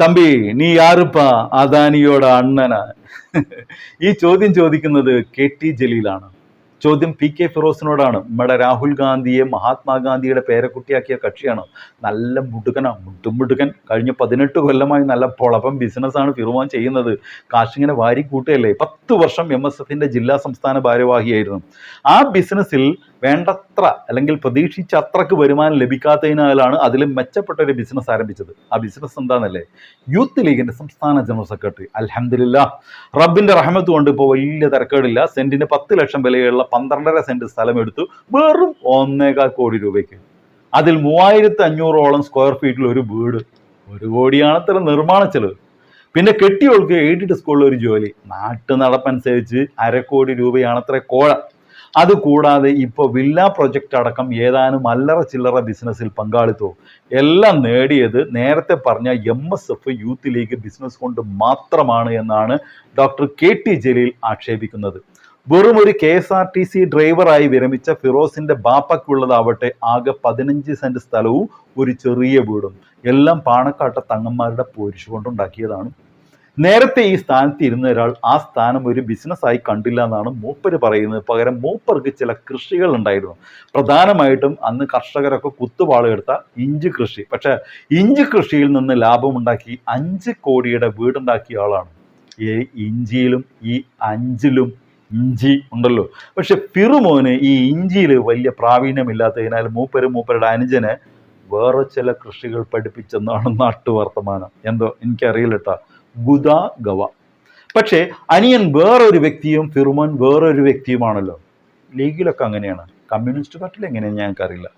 തമ്പി നീ ആരുപ്പാ? അദാനിയോട് അണ്ണന. ഈ ചോദ്യം ചോദിക്കുന്നത് കെ ടി ജലീലാണ്. ചോദ്യം പി കെ ഫിറോസിനോടാണ്. നമ്മുടെ രാഹുൽ ഗാന്ധിയെ മഹാത്മാഗാന്ധിയുടെ പേരക്കുട്ടിയാക്കിയ കക്ഷിയാണ്. നല്ല മുടുകനാ മുട്ടും മുടുകൻ. കഴിഞ്ഞ പതിനെട്ട് കൊല്ലമായി നല്ല പൊളപ്പം ബിസിനസ്സാണ് ഫിറുമാൻ ചെയ്യുന്നത്. കാശിങ്ങനെ വാരി കൂട്ടുകയല്ലേ? പത്ത് വർഷം എം എസ് ജില്ലാ സംസ്ഥാന ഭാരവാഹിയായിരുന്നു. ആ ബിസിനസ്സിൽ വേണ്ടത്ര അല്ലെങ്കിൽ പ്രതീക്ഷിച്ച അത്രയ്ക്ക് വരുമാനം ലഭിക്കാത്തതിനാലാണ് അതിൽ മെച്ചപ്പെട്ട ഒരു ബിസിനസ് ആരംഭിച്ചത്. ആ ബിസിനസ് എന്താണെന്നല്ലേ യൂത്ത് ലീഗിന്റെ സംസ്ഥാന ജനറൽ സെക്രട്ടറി അലഹമില്ല റബ്ബിന്റെ റഹമത്ത് കൊണ്ട് ഇപ്പോൾ വലിയ തിരക്കേടില്ല. സെന്റിന് പത്ത് ലക്ഷം വിലയുള്ള പന്ത്രണ്ടര സെന്റ് സ്ഥലം എടുത്തു. വെറും ഒന്നേകാൽ കോടി രൂപയ്ക്ക്. അതിൽ മൂവായിരത്തി അഞ്ഞൂറോളം സ്ക്വയർ ഫീറ്റിൽ ഒരു വീട്. ഒരു കോടിയാണ് അത്ര നിർമ്മാണ ചെലവ്. പിന്നെ കെട്ടിയോൾക്ക് എയ്ഡിഡ് സ്കൂളിൽ ഒരു ജോലി. നാട്ടു നടപ്പനുസരിച്ച് അരക്കോടി രൂപയാണ് അത്ര കോഴ. അതുകൂടാതെ ഇപ്പോൾ വില്ല പ്രൊജക്റ്റ് അടക്കം ഏതാനും അല്ലറ ചില്ലറ ബിസിനസ്സിൽ പങ്കാളിത്തവും എല്ലാം നേടിയത് നേരത്തെ പറഞ്ഞ M S F youth league business കൊണ്ട് മാത്രമാണ് എന്നാണ് ഡോക്ടർ കെ ടി ജലീൽ ആക്ഷേപിക്കുന്നത്. വെറും ഒരു K S R T C ഡ്രൈവറായി വിരമിച്ച ഫിറോസിന്റെ ബാപ്പയ്ക്കുള്ളതാവട്ടെ ആകെ പതിനഞ്ച് സെന്റ് സ്ഥലവും ഒരു ചെറിയ വീടും. എല്ലാം പാണക്കാട്ട തങ്ങന്മാരുടെ പോരിശു കൊണ്ടുണ്ടാക്കിയതാണ്. നേരത്തെ ഈ സ്ഥാനത്ത് ഇരുന്ന ഒരാൾ ആ സ്ഥാനം ഒരു ബിസിനസ്സായി കണ്ടില്ല എന്നാണ് മൂപ്പര് പറയുന്നത്. പകരം മൂപ്പർക്ക് ചില കൃഷികൾ ഉണ്ടായിരുന്നു. പ്രധാനമായിട്ടും അന്ന് കർഷകരൊക്കെ കുത്തുപാളെടുത്ത ഇഞ്ചി കൃഷി. പക്ഷെ ഇഞ്ചി കൃഷിയിൽ നിന്ന് ലാഭമുണ്ടാക്കി അഞ്ച് കോടിയുടെ വീടുണ്ടാക്കിയ ആളാണ്. ഈ ഇഞ്ചിയിലും ഈ അഞ്ചിലും ഇഞ്ചി ഉണ്ടല്ലോ. പക്ഷെ ഫിറുമോന് ഈ ഇഞ്ചിയിൽ വലിയ പ്രാവീണ്യമില്ലാത്തതിനാൽ മൂപ്പര് മൂപ്പരുടെ അനുജന് വേറെ ചില കൃഷികൾ പഠിപ്പിച്ചെന്നാണ് നാട്ടുവർത്തമാനം. എന്തോ എനിക്കറിയില്ല കേട്ടോ ഗുദ ഗവ. പക്ഷേ അനിയൻ വേറൊരു വ്യക്തിയും ഫിറുമൻ വേറൊരു വ്യക്തിയുമാണല്ലോ. ലീഗിലൊക്കെ അങ്ങനെയാണ്. കമ്മ്യൂണിസ്റ്റ് പാർട്ടിയിൽ എങ്ങനെയാണ് ഞങ്ങൾക്കറിയില്ല.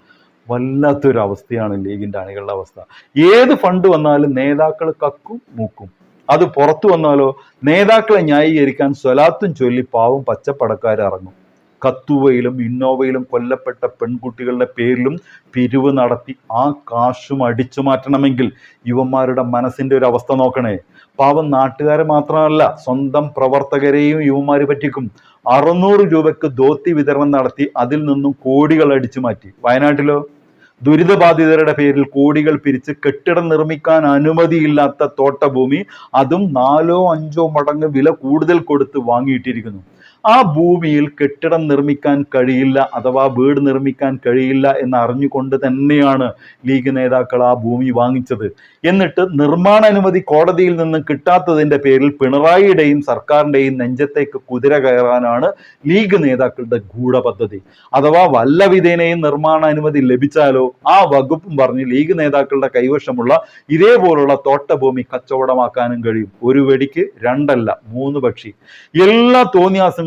വല്ലാത്തൊരു അവസ്ഥയാണ് ലീഗിന്റെ അണികളുടെ അവസ്ഥ. ഏത് ഫണ്ട് വന്നാലും നേതാക്കൾ കക്കും മൂക്കും. അത് പുറത്തു വന്നാലോ നേതാക്കളെ ന്യായീകരിക്കാൻ സ്വലാത്തും ചൊല്ലി പാവം പച്ചപ്പടക്കാർ ഇറങ്ങും. കത്തുവയിലും ഇന്നോവയിലും കൊല്ലപ്പെട്ട പെൺകുട്ടികളുടെ പേരിലും പിരിവ് നടത്തി ആ കാശും അടിച്ചു മാറ്റണമെങ്കിൽ യുവന്മാരുടെ മനസ്സിന്റെ ഒരു അവസ്ഥ നോക്കണേ. പാവം നാട്ടുകാരെ മാത്രമല്ല സ്വന്തം പ്രവർത്തകരെയും യുവന്മാർ പറ്റിക്കും. അറുന്നൂറ് രൂപയ്ക്ക് ധോത്തി വിതരണം നടത്തി അതിൽ നിന്നും കോടികൾ അടിച്ചു മാറ്റി. വയനാട്ടിലോ? ദുരിതബാധിതരുടെ പേരിൽ കോടികൾ പിരിച്ച് കെട്ടിടം നിർമ്മിക്കാൻ അനുമതിയില്ലാത്ത തോട്ടഭൂമി അതും നാലോ അഞ്ചോ മടങ്ങ് വില കൂടുതൽ കൊടുത്ത് വാങ്ങിയിട്ടിരിക്കുന്നു. ആ ഭൂമിയിൽ കെട്ടിടം നിർമ്മിക്കാൻ കഴിയില്ല അഥവാ വീട് നിർമ്മിക്കാൻ കഴിയില്ല എന്ന് അറിഞ്ഞുകൊണ്ട് തന്നെയാണ് ലീഗ് നേതാക്കൾ ആ ഭൂമി വാങ്ങിച്ചത്. എന്നിട്ട് നിർമ്മാണ അനുമതി കോടതിയിൽ നിന്ന് കിട്ടാത്തതിന്റെ പേരിൽ പിണറായിയുടെയും സർക്കാരിന്റെയും നെഞ്ചത്തേക്ക് കുതിര കയറാനാണ് ലീഗ് നേതാക്കളുടെ ഗൂഢപദ്ധതി. അഥവാ വല്ല വിധേനയും നിർമ്മാണ അനുമതി ലഭിച്ചാലോ ആ വകുപ്പും പറഞ്ഞ് ലീഗ് നേതാക്കളുടെ കൈവശമുള്ള ഇതേപോലുള്ള തോട്ടഭൂമി കച്ചവടമാക്കാനും കഴിയും. ഒരു വെടിക്ക് രണ്ടല്ല മൂന്ന് പക്ഷി. എല്ലാ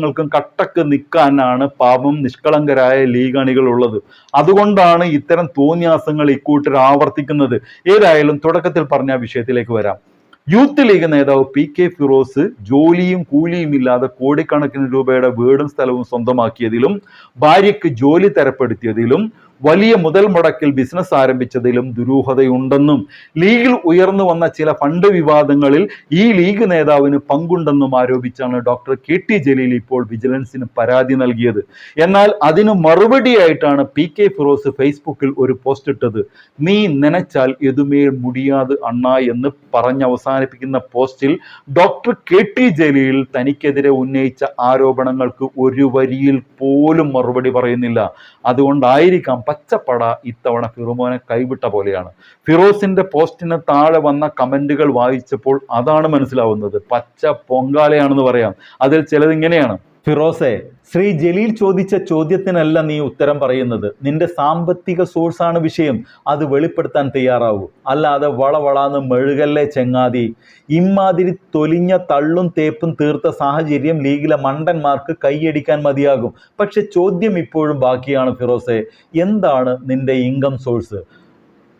തോന്നിയാസങ്ങൾക്കും കട്ടക്ക് നിൽക്കാനാണ് പാപം നിഷ്കളങ്കരായ ലീഗ് ഉള്ളത് അതുകൊണ്ടാണ് ഇത്തരം തോന്നിയാസങ്ങൾ ഇക്കൂട്ടർ ആവർത്തിക്കുന്നത്. ഏതായാലും തുടക്കത്തിൽ പറഞ്ഞ വിഷയത്തിലേക്ക് വരാം. യൂത്ത് ലീഗ് നേതാവ് പി കെ ഫിറോസ് ജോലിയും കൂലിയും ഇല്ലാതെ കോടിക്കണക്കിന് രൂപയുടെ വീടും സ്ഥലവും സ്വന്തമാക്കിയതിലും ഭാര്യയ്ക്ക് ജോലി തരപ്പെടുത്തിയതിലും വലിയ മുതൽ മുടക്കിൽ ബിസിനസ് ആരംഭിച്ചതിലും ദുരൂഹതയുണ്ടെന്നും ലീഗിൽ ഉയർന്നു വന്ന ചില ഫണ്ട് വിവാദങ്ങളിൽ ഈ ലീഗ് നേതാവിന് പങ്കുണ്ടെന്നും ആരോപിച്ചാണ് ഡോക്ടർ കെ ടി ജലീൽ ഇപ്പോൾ വിജിലൻസിന് പരാതി നൽകിയത്. എന്നാൽ അതിന് മറുപടിയായിട്ടാണ് പി കെ ഫിറോസ് ഫേസ്ബുക്കിൽ ഒരു പോസ്റ്റ് ഇട്ടത്. നീ നനച്ചാൽ എതുമേൽ മുടിയാത് അണ്ണ എന്ന് പറഞ്ഞ് അവസാനിപ്പിക്കുന്ന പോസ്റ്റിൽ ഡോക്ടർ കെ ടി ജലീൽ തനിക്കെതിരെ ഉന്നയിച്ച ആരോപണങ്ങൾക്ക് ഒരു വരിയിൽ പോലും മറുപടി പറയുന്നില്ല. അതുകൊണ്ടായിരിക്കാം പച്ചപ്പട ഇത്തവണ ഫിറോമോനെ കൈവിട്ട പോലെയാണ്. ഫിറോസിന്റെ പോസ്റ്റിന് താഴെ വന്ന കമന്റുകൾ വായിച്ചപ്പോൾ അതാണ് മനസ്സിലാവുന്നത്. പച്ച പൊങ്കാലയാണെന്ന് പറയാം. അതിൽ ചിലത് ഇങ്ങനെയാണ്. ഫിറോസെ ശ്രീ ജലീൽ ചോദിച്ച ചോദ്യത്തിനല്ല നീ ഉത്തരം പറയുന്നത്. നിന്റെ സാമ്പത്തിക സോഴ്സാണ് വിഷയം. അത് വെളിപ്പെടുത്താൻ തയ്യാറാവൂ. അല്ലാതെ വളവളാന്ന് മെഴുകല്ലേ ചെങ്ങാതി. ഇമാതിരി തൊലിഞ്ഞ തള്ളും തേപ്പും തീർത്ത സാഹചര്യം ലീഗിലെ മണ്ടന്മാർക്ക് കൈയടിക്കാൻ മതിയാകും. പക്ഷെ ചോദ്യം ഇപ്പോഴും ബാക്കിയാണ് ഫിറോസെ. എന്താണ് നിന്റെ ഇൻകം സോഴ്സ്?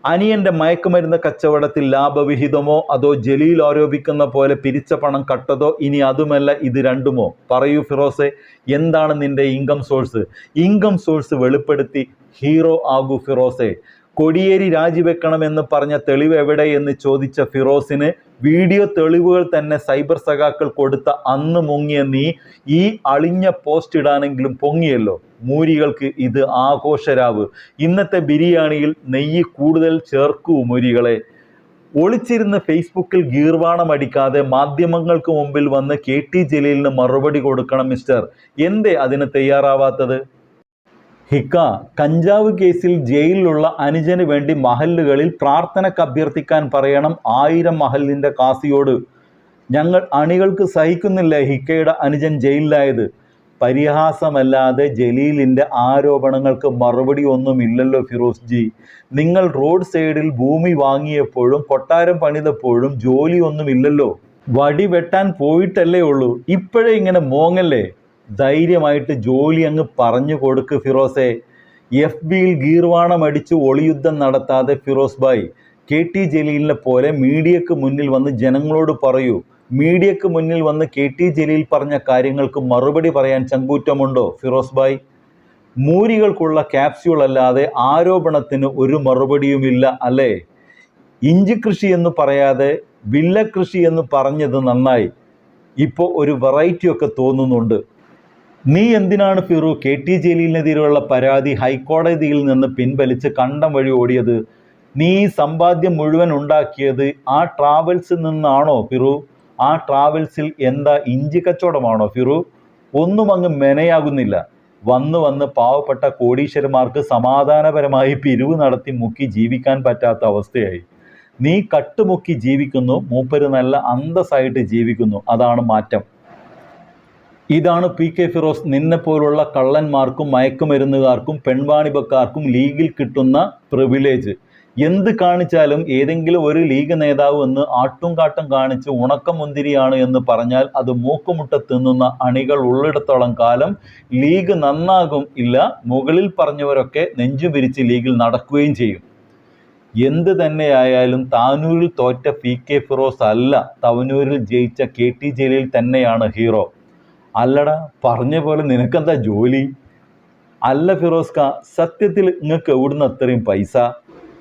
അനിയന്റെ മയക്കുമരുന്ന് കച്ചവടത്തിൽ ലാഭവിഹിതമോ അതോ ജലീൽ ആരോപിക്കുന്ന പോലെ പിരിച്ച പണം കട്ടതോ? ഇനി അതുമല്ല ഇത് രണ്ടുമോ? പറയൂ ഫിറോസെ എന്താണ് നിന്റെ ഇൻകം സോഴ്സ് ഇൻകം സോഴ്സ് വെളിപ്പെടുത്തി ഹീറോ ആകൂ ഫിറോസെ. കൊടിയേരി രാജിവെക്കണമെന്ന് പറഞ്ഞ തെളിവ് എവിടെ എന്ന് ചോദിച്ച ഫിറോസിന് വീഡിയോ തെളിവുകൾ തന്നെ സൈബർ സഖാക്കൾ കൊടുത്ത അന്ന് മുങ്ങിയ നീ ഈ അളിഞ്ഞ പോസ്റ്റ് ഇടാനെങ്കിലും പൊങ്ങിയല്ലോ. മൂരികൾക്ക് ഇത് ആഘോഷരാവ്. ഇന്നത്തെ ബിരിയാണിയിൽ നെയ്യ് കൂടുതൽ ചേർക്കൂ മൂരികളെ. ഒളിച്ചിരുന്ന് ഫേസ്ബുക്കിൽ ഗീർവാണം അടിക്കാതെ മാധ്യമങ്ങൾക്ക് മുമ്പിൽ വന്ന് കെ ടി ജലീലിന് മറുപടി കൊടുക്കണം മിസ്റ്റർ. എന്തേ അതിന് തയ്യാറാവാത്തത്? ഹിക്ക കഞ്ചാവ് കേസിൽ ജയിലിലുള്ള അനുജന് വേണ്ടി മഹല്ലുകളിൽ പ്രാർത്ഥനക്ക് അഭ്യർത്ഥിക്കാൻ പറയണം ആയിരം മഹലിന്റെ കാസിയോട്. ഞങ്ങൾ അണികൾക്ക് സഹിക്കുന്നില്ല ഹിക്കയുടെ അനുജൻ ജയിലിലായത്? പരിഹാസമല്ലാതെ ജലീലിന്റെ ആരോപണങ്ങൾക്ക് മറുപടി ഒന്നുമില്ലല്ലോ ഫിറോസ് ജി നിങ്ങൾ റോഡ് സൈഡിൽ ഭൂമി വാങ്ങിയപ്പോഴും കൊട്ടാരം പണിതപ്പോഴും ജോലിയൊന്നുമില്ലല്ലോ വടി വെട്ടാൻ പോയിട്ടല്ലേ ഉള്ളൂ. ഇപ്പോഴേ ഇങ്ങനെ മോങ്ങല്ലേ? ധൈര്യമായിട്ട് ജോലി അങ്ങ് പറഞ്ഞു കൊടുക്ക് ഫിറോസെ. എഫ് ബിയിൽ ഗീർവാണം അടിച്ച് ഒളിയുദ്ധം നടത്താതെ ഫിറോസ് ഭായ് കെ ടി ജലീലിനെ പോലെ മീഡിയക്ക് മുന്നിൽ വന്ന് ജനങ്ങളോട് പറയൂ. മീഡിയക്ക് മുന്നിൽ വന്ന് കെ ടി ജലീൽ പറഞ്ഞ കാര്യങ്ങൾക്ക് മറുപടി പറയാൻ ചങ്കൂറ്റമുണ്ടോ ഫിറോസ് ഭായ്? മൂരികൾക്കുള്ള ക്യാപ്സ്യൂൾ അല്ലാതെ ആരോപണത്തിന് ഒരു മറുപടിയുമില്ല അല്ലേ? ഇഞ്ചി കൃഷി എന്ന് പറയാതെ വില്ല കൃഷി എന്ന് പറഞ്ഞത് നന്നായി. ഇപ്പോൾ ഒരു വെറൈറ്റിയൊക്കെ തോന്നുന്നുണ്ട്. നീ എന്തിനാണ് ഫിറു കെ ടി ജലീലിനെതിരെയുള്ള പരാതി ഹൈക്കോടതിയിൽ നിന്ന് പിൻവലിച്ച് കണ്ടം വഴി ഓടിയത്? നീ സമ്പാദ്യം മുഴുവൻ ഉണ്ടാക്കിയത് ആ ട്രാവൽസിൽ നിന്നാണോ ഫിറു? ആ ട്രാവൽസിൽ എന്താ ഇഞ്ചി കച്ചവടമാണോ ഫിറു? ഒന്നും അങ്ങ് മെനയാകുന്നില്ല. വന്ന് വന്ന് പാവപ്പെട്ട കോടീശ്വരന്മാർക്ക് സമാധാനപരമായി പിരിവ് നടത്തി മുക്കി ജീവിക്കാൻ പറ്റാത്ത അവസ്ഥയായി. നീ കട്ടുമുക്കി ജീവിക്കുന്നു മൂപ്പര് നല്ല അന്തസ്സായിട്ട് ജീവിക്കുന്നു. അതാണ് മാറ്റം. ഇതാണ് പി കെ ഫിറോസ് നിന്നെ പോലുള്ള കള്ളന്മാർക്കും മയക്കുമരുന്നുകാർക്കും പെൺവാണിപക്കാർക്കും ലീഗിൽ കിട്ടുന്ന പ്രിവിലേജ് എന്ത് കാണിച്ചാലും ഏതെങ്കിലും ഒരു ലീഗ് നേതാവ് എന്ന് ആട്ടും കാട്ടും കാണിച്ച് ഉണക്കമുന്തിരിയാണ് എന്ന് പറഞ്ഞാൽ അത് മൂക്കുമുട്ട തിന്നുന്ന അണികൾ ഉള്ളിടത്തോളം കാലം ലീഗ് നന്നാകും ഇല്ല മുകളിൽ പറഞ്ഞവരൊക്കെ നെഞ്ചു പിരിച്ച് ലീഗിൽ നടക്കുകയും ചെയ്യും. എന്ത് തന്നെയായാലും താനൂരിൽ തോറ്റ പി കെ ഫിറോസ് അല്ല തവനൂരിൽ ജയിച്ച കെ ടി ജലീൽ തന്നെയാണ് ഹീറോ. അല്ലടാ പറഞ്ഞ പോലെ നിനക്കെന്താ ജോലി? അല്ല ഫിറോസ്ക സത്യത്തിൽ നിങ്ങൾക്ക് എവിടുന്ന് അത്രയും പൈസ?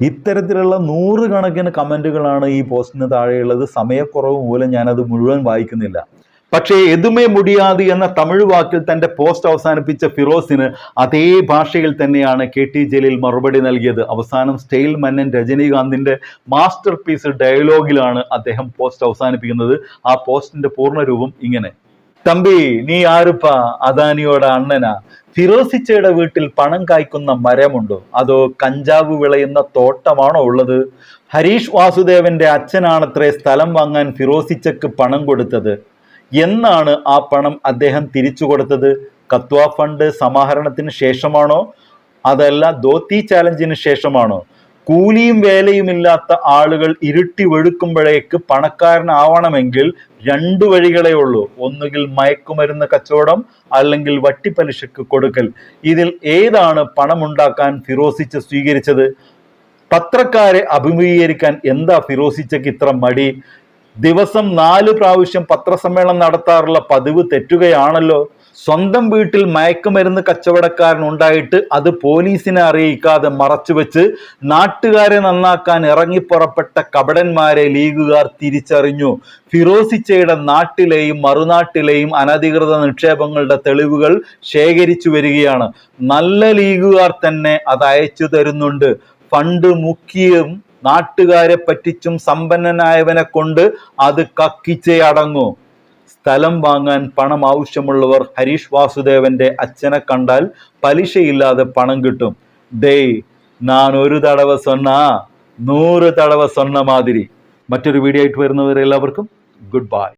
ഇത്തരത്തിലുള്ള നൂറുകണക്കിന് കമന്റുകളാണ് ഈ പോസ്റ്റിന് താഴെയുള്ളത്. സമയക്കുറവ് മൂലം ഞാനത് മുഴുവൻ വായിക്കുന്നില്ല. പക്ഷേ എതുമേ മുടിയാതി എന്ന തമിഴ് വാക്കിൽ തന്റെ പോസ്റ്റ് അവസാനിപ്പിച്ച ഫിറോസിന് അതേ ഭാഷയിൽ തന്നെയാണ് കെ ടി ജലീൽ മറുപടി നൽകിയത്. അവസാനം സ്റ്റൈൽ മന്നൻ രജനീകാന്തിന്റെ മാസ്റ്റർ പീസ് ഡയലോഗിലാണ് അദ്ദേഹം പോസ്റ്റ് അവസാനിപ്പിക്കുന്നത്. ആ പോസ്റ്റിന്റെ പൂർണരൂപം ഇങ്ങനെ. തമ്പി നീ ആരുപ്പാ? അദാനിയോടെ അണ്ണനാ. ഫിറോസിച്ചയുടെ വീട്ടിൽ പണം കായ്ക്കുന്ന മരമുണ്ടോ? അതോ കഞ്ചാവ് വിളയുന്ന തോട്ടമാണോ ഉള്ളത്? ഹരീഷ് വാസുദേവന്റെ അച്ഛനാണത്രേ സ്ഥലം വാങ്ങാൻ ഫിറോസിച്ചക്ക് പണം കൊടുത്തത്. എന്നാണ് ആ പണം അദ്ദേഹം തിരിച്ചു കൊടുത്തത്? കത്വ ഫണ്ട് സമാഹരണത്തിന് ശേഷമാണോ? അതല്ല ദോത്തി ചാലഞ്ചിന് ശേഷമാണോ? കൂലിയും വേലയുമില്ലാത്ത ആളുകൾ ഇരുട്ടി വെളുക്കുമ്പോഴേക്ക് പണക്കാരനാവണമെങ്കിൽ രണ്ടു വഴികളേ ഉള്ളൂ. ഒന്നുകിൽ മയക്കുമരുന്ന് കച്ചവടം അല്ലെങ്കിൽ വട്ടിപ്പലിശക്ക് കൊടുക്കൽ. ഇതിൽ ഏതാണ് പണമുണ്ടാക്കാൻ ഫിറോസിച്ച് സ്വീകരിച്ചത്? പത്രക്കാരെ അഭിമുഖീകരിക്കാൻ എന്താ ഫിറോസിച്ചക്ക് ഇത്ര മടി? ദിവസം നാല് പ്രാവശ്യം പത്രസമ്മേളനം നടത്താറുള്ള പതിവ് തെറ്റുകയാണല്ലോ. സ്വന്തം വീട്ടിൽ മയക്കുമരുന്ന് കച്ചവടക്കാരൻ ഉണ്ടായിട്ട് അത് പോലീസിനെ അറിയിക്കാതെ മറച്ചുവെച്ച് നാട്ടുകാരെ നന്നാക്കാൻ ഇറങ്ങിപ്പുറപ്പെട്ട കപടന്മാരെ ലീഗുകാർ തിരിച്ചറിഞ്ഞു. ഫിറോസിച്ചയുടെ നാട്ടിലെയും മറുനാട്ടിലെയും അനധികൃത നിക്ഷേപങ്ങളുടെ തെളിവുകൾ ശേഖരിച്ചു വരികയാണ്. നല്ല ലീഗുകാർ തന്നെ അത് അയച്ചു തരുന്നുണ്ട്. ഫണ്ട് മുക്കിയും നാട്ടുകാരെ പറ്റിച്ചും സമ്പന്നനായവനെ കൊണ്ട് അത് കക്കിച്ചേ അടങ്ങൂ സ്ഥലം വാങ്ങാൻ പണം ആവശ്യമുള്ളവർ ഹരീഷ് വാസുദേവന്റെ അച്ഛനെ കണ്ടാൽ പലിശയില്ലാതെ പണം കിട്ടും. ഡേയ് നാൻ ഒരു തടവ സൊന്ന നൂറ് തടവ സൊന്ന മാതിരി. മറ്റൊരു വീഡിയോ ആയിട്ട് വരുന്നവരെല്ലാവർക്കും ഗുഡ് ബൈ.